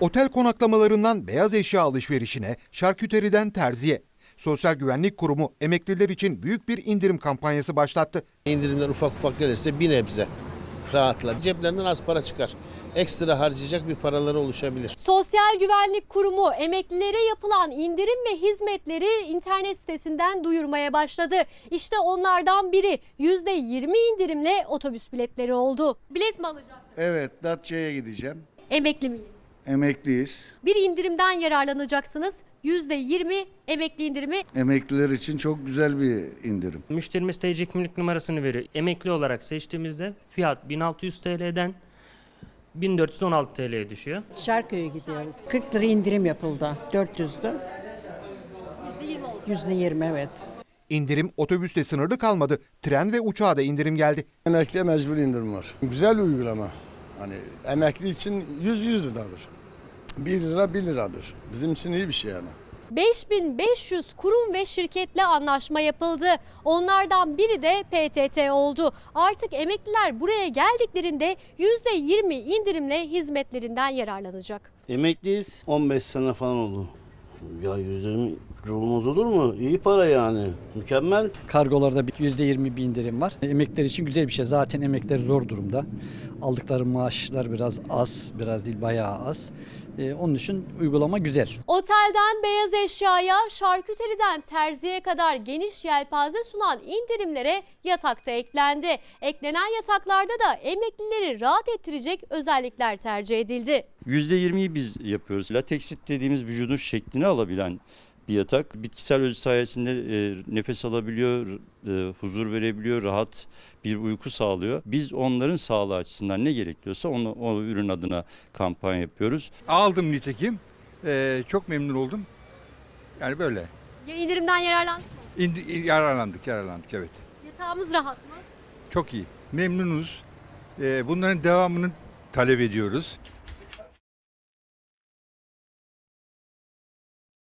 Otel konaklamalarından beyaz eşya alışverişine, şarküteriden terziye. Sosyal Güvenlik Kurumu emekliler için büyük bir indirim kampanyası başlattı. İndirimler ufak ufak gelirse bir nebze rahatlar. Ceplerinden az para çıkar. Ekstra harcayacak bir paraları oluşabilir. Sosyal Güvenlik Kurumu emeklilere yapılan indirim ve hizmetleri internet sitesinden duyurmaya başladı. İşte onlardan biri %20 indirimle otobüs biletleri oldu. Bilet mi alacak? Evet, Datça'ya gideceğim. Emekli miyiz? Emekliyiz. Bir indirimden yararlanacaksınız. %20 emekli indirimi Emekliler için çok güzel bir indirim. Müşterimiz TC kimlik numarasını veriyor. Emekli olarak seçtiğimizde fiyat 1600 TL'den 1416 TL'ye düşüyor. Şarköy'e gidiyoruz. 40 lira indirim yapıldı. 400'dü. %20 evet. İndirim otobüste sınırlı kalmadı. Tren ve uçağa da indirim geldi. Emekliye mecbur indirim var. Güzel uygulama. Hani emekli için 100 100 liradır. 1 lira 1 liradır. Bizim için iyi bir şey yani. 5500 kurum ve şirketle anlaşma yapıldı. Onlardan biri de PTT oldu. Artık emekliler buraya geldiklerinde %20 indirimle hizmetlerinden yararlanacak. Emekliyiz. 15 sene falan oldu. Ya yüzde olmaz olur mu? İyi para yani. Mükemmel. Kargolarda bir %20 bir indirim var. Emekliler için güzel bir şey. Zaten emekliler zor durumda. Aldıkları maaşlar biraz az, biraz değil bayağı az. Ee, onun için uygulama güzel. Otelden beyaz eşyaya, şarküteriden terziye kadar geniş yelpaze sunan indirimlere yatakta eklendi. Eklenen yataklarda da emeklileri rahat ettirecek özellikler tercih edildi. %20'yi biz yapıyoruz. Lateksit dediğimiz vücudun şeklini alabilen bir yatak. Bitkisel özü sayesinde e, nefes alabiliyor, e, huzur verebiliyor, rahat bir uyku sağlıyor. Biz onların sağlığı açısından ne gerekiyorsa onu, o ürün adına kampanya yapıyoruz. Aldım nitekim. Ee, çok memnun oldum. Yani böyle. Ya indirimden yararlandık mı? İndi, yararlandık, yararlandık evet. Yatağımız rahat mı? Çok iyi. Memnunuz. Ee, bunların devamını talep ediyoruz.